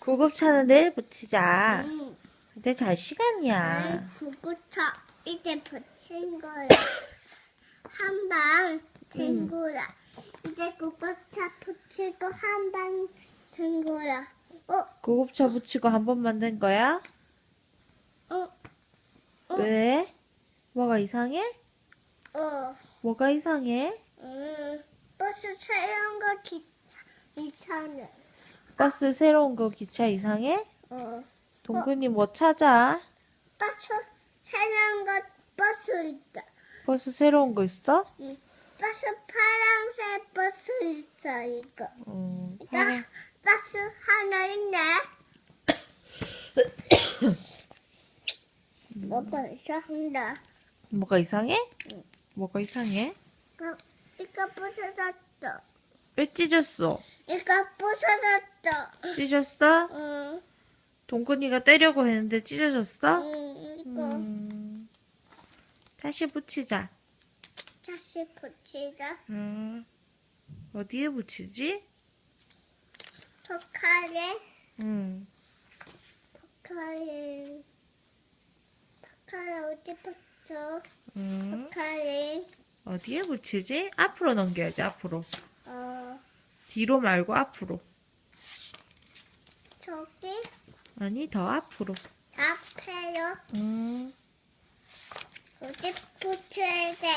구급차는 내일 붙이자. 응. 이제 잘 시간이야. 아이, 구구차 이제 붙인 거야. 한 방 된 거야. 이제 구구차 붙이고 한 방 된 거야. 어, 구급차 붙이고 한 번만 된 거야? 어, 어. 왜? 뭐가 이상해? 어, 뭐가 이상해? 음, 버스 새로운 거 기, 이상 해. 버스 새로운 거 기차 이상해? 어, 동근이 뭐 찾아? 버스 새로운 거 버스 있다. 버스 새로운 거 있어? 응. 버스 파란색 버스 있어 이거. 음, 이거 파란- 버스 하나 있네. 뭐가 이상한다. 뭐가 이상해? 응. 뭐가 이상해? 어, 이거 부서졌어. 왜 찢었어? 이거 부서졌어. 찢었어? 응, 동근이가 떼려고 했는데 찢어졌어? 응, 이거 음, 다시 붙이자. 다시 붙이자. 음, 어디에 붙이지? 포카레, 음, 포카레, 포카레 어디 붙여? 음, 포카레, 어디에 붙이지? 앞으로 넘겨야지, 앞으로. 어, 뒤로 말고 앞으로. 저기 아니, 더 앞으로. 앞에요. 음, 어디 붙여야 돼?